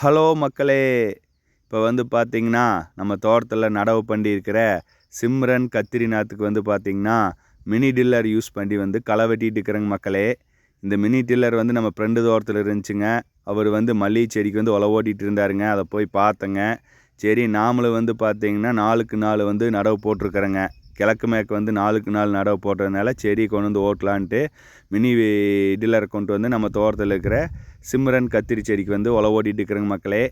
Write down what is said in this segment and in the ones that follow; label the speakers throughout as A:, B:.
A: Hello மக்களே இப்போ வந்து பார்த்திங்கன்னா நம்ம தோட்டத்தில் நடவு பண்ணி இருக்கிற சிம்ரன் கத்திரிநாத்துக்கு வந்து பார்த்திங்கன்னா மினி டில்லர் யூஸ் பண்ணி வந்து களை வெட்டிட்டு இருக்கிறேங்க மக்களே. இந்த மினி டில்லர் வந்து நம்ம ஃப்ரெண்டு தோட்டத்தில் இருந்துச்சுங்க. அவர் வந்து மல்லிகை செடிக்கு வந்து உழவு ஓட்டிகிட்டு இருந்தாருங்க. அதை போய் பார்த்தேங்க. சரி நாமளும் வந்து பார்த்திங்கன்னா நாளுக்கு நாள் வந்து நடவு போட்டிருக்கிறேங்க. கிழக்கு மேற்கு வந்து நாளுக்கு நாள் நடவு போட்டதுனால செடி கொண்டு வந்து ஓட்டலான்ட்டு மினி டில்லரை கொண்டு வந்து நம்ம தோட்டத்தில் இருக்கிற சிம்ரன் கத்திரி செடிக்கு வந்து உழவு ஓட்டிகிட்டு இருக்கிறேங்க மக்களே.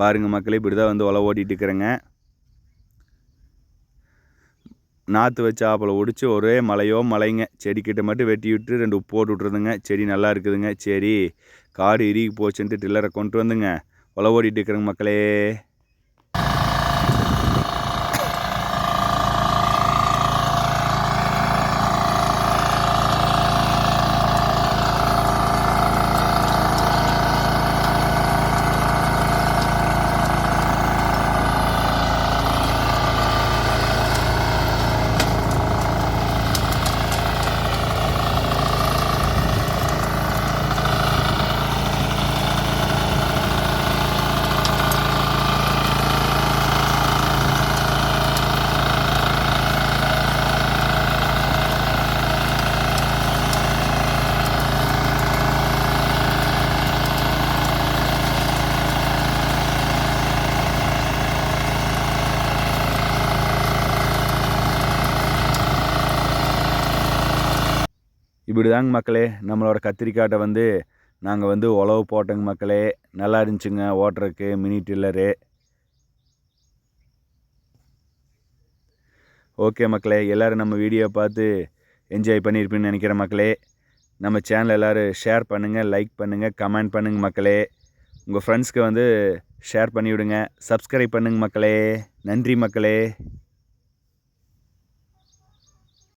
A: பாருங்கள் மக்களே இப்படி தான் வந்து உழவு ஓட்டிகிட்டு இருக்கிறேங்க. நாற்று வச்ச ஆப்பில் ஒடிச்சு ஒரே மலையோ மலைங்க செடிக்கிட்ட மட்டும் வெட்டி விட்டு ரெண்டு உப்பு போட்டு விட்ருதுங்க செடி நல்லா இருக்குதுங்க. சரி காடு இறுகி போச்சுன்ட்டு டில்லரை கொண்டு வந்துங்க. உழவு ஓடிட்டு இருக்கிறேங்க மக்களே. இப்படி தாங்க மக்களே நம்மளோட கத்திரிக்காட்டை வந்து நாங்கள் வந்து உழவு போட்டோங்க மக்களே. நல்லா இருந்துச்சுங்க ஓட்டுறதுக்கு மினி டில்லரு. ஓகே மக்களே எல்லோரும் நம்ம வீடியோ பார்த்து என்ஜாய் பண்ணியிருப்பேன்னு நினைக்கிறேன் மக்களே. நம்ம சேனல் எல்லோரும் ஷேர் பண்ணுங்கள் லைக் பண்ணுங்கள் கமெண்ட் பண்ணுங்கள் மக்களே. உங்கள் ஃப்ரெண்ட்ஸ்க்கு வந்து ஷேர் பண்ணிவிடுங்க சப்ஸ்கிரைப் பண்ணுங்க மக்களே. நன்றி மக்களே.